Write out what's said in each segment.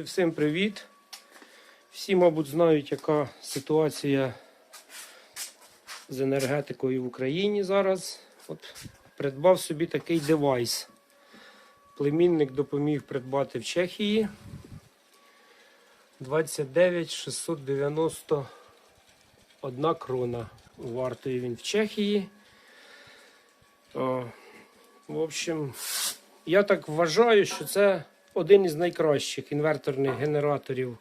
Друзі, всім привіт! Всі, мабуть, знають, яка ситуація з енергетикою в Україні зараз. От придбав собі такий девайс. Племінник допоміг придбати в Чехії. 29 691 крона. Вартує він в Чехії. О, в общем, я так вважаю, що це один із найкращих інверторних генераторів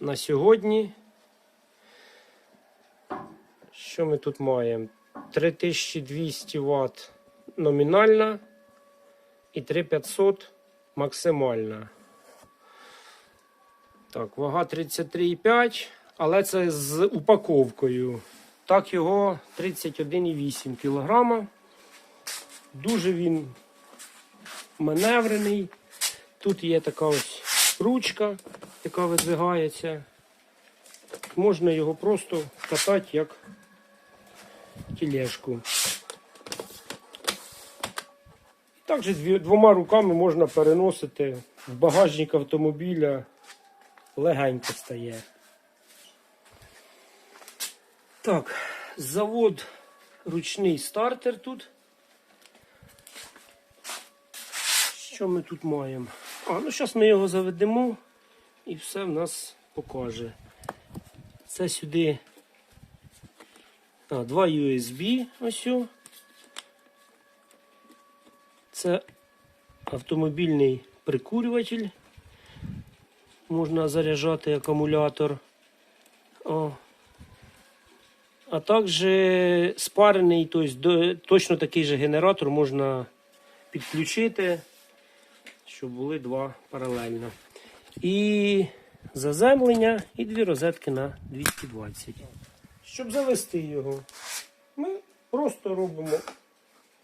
на сьогодні. Що ми тут маємо? 3200 Вт номінальна і 3500 максимальна. Так, вага 33,5, але це з упаковкою. Так, його 31,8 кг. Дуже він маневрений. Тут є така ось ручка, яка видвигається. Можна його просто катати як тележку. Також двома руками можна переносити в багажник автомобіля. Легенько стає. Так, завод ручний стартер тут. Що ми тут маємо? А, ну зараз ми його заведемо і все в нас покаже. Це сюди а, два USB ось. о. Це автомобільний прикурюватель. Можна заряджати акумулятор. О. А також спарений, тобто точно такий же генератор можна підключити щоб були два паралельно. І заземлення, і дві розетки на 220. Щоб завести його, ми просто робимо,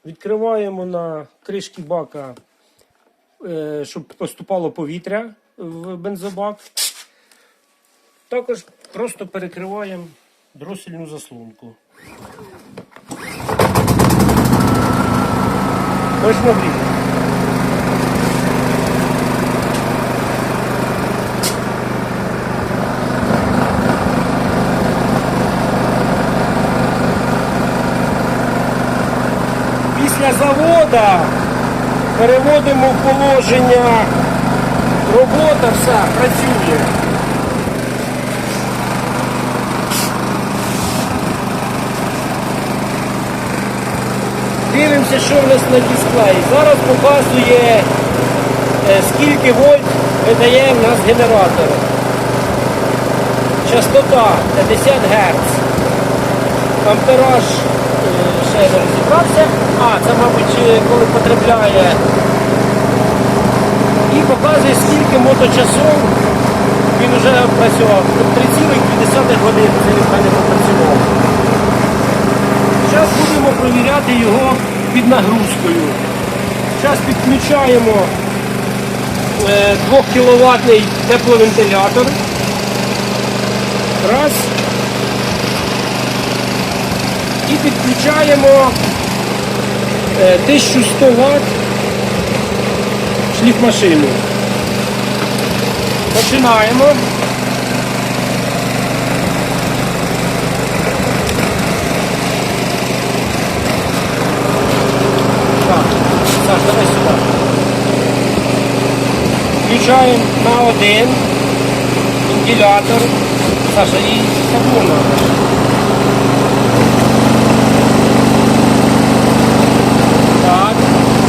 відкриваємо на кришки бака, е, щоб поступало повітря в бензобак. Також просто перекриваємо дросельну заслонку. Ось нагрів. Після завода переводимо в положення робота, все, працює. Дивимося, що в нас на дисплеї. Зараз показує, е, скільки вольт видає в нас генератор. Частота 50 Гц. Ампераж е, ще не розібрався. А, це, мабуть, е, коли потребляє. І показує, скільки моточасов він вже працював. 3,2 години це в попрацював. Зараз будемо провіряти його під нагрузкою. Зараз підключаємо 2 кВт тепловентилятор. Раз. І підключаємо е, 1100 Вт шліфмашину. Починаємо. Так, Саш, сюди. Включаємо на один вентилятор. Саша, і табло надо. Так,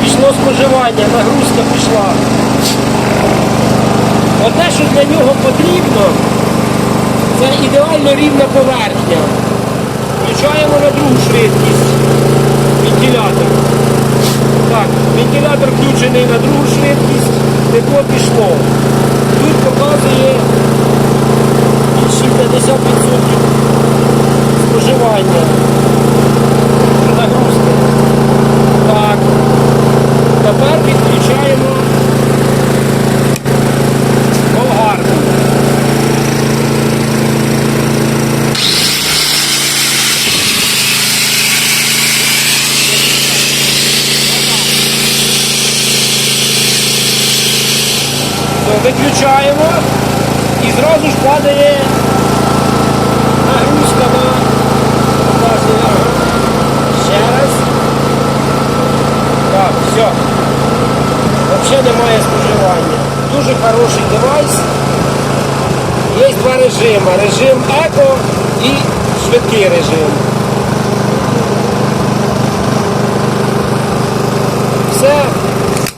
пішло споживання, нагрузка пішла. Одне, що для нього потрібно, це ідеально рівна поверхня. Включаємо на другу швидкість вентилятор. Так, вентилятор включений на другу швидкість, тепло пішло. Тут показує більше 50% споживання. Нагрузки. Так. Тепер підключаємо болгарку. Все, виключаємо і зразу ж падає нагрузка на. Ага. Ще раз. Так, все. Взагалі немає споживання. Дуже хороший девайс. Є два режими. Режим еко і швидкий режим. Все.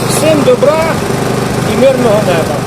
Всім добра і мирного неба.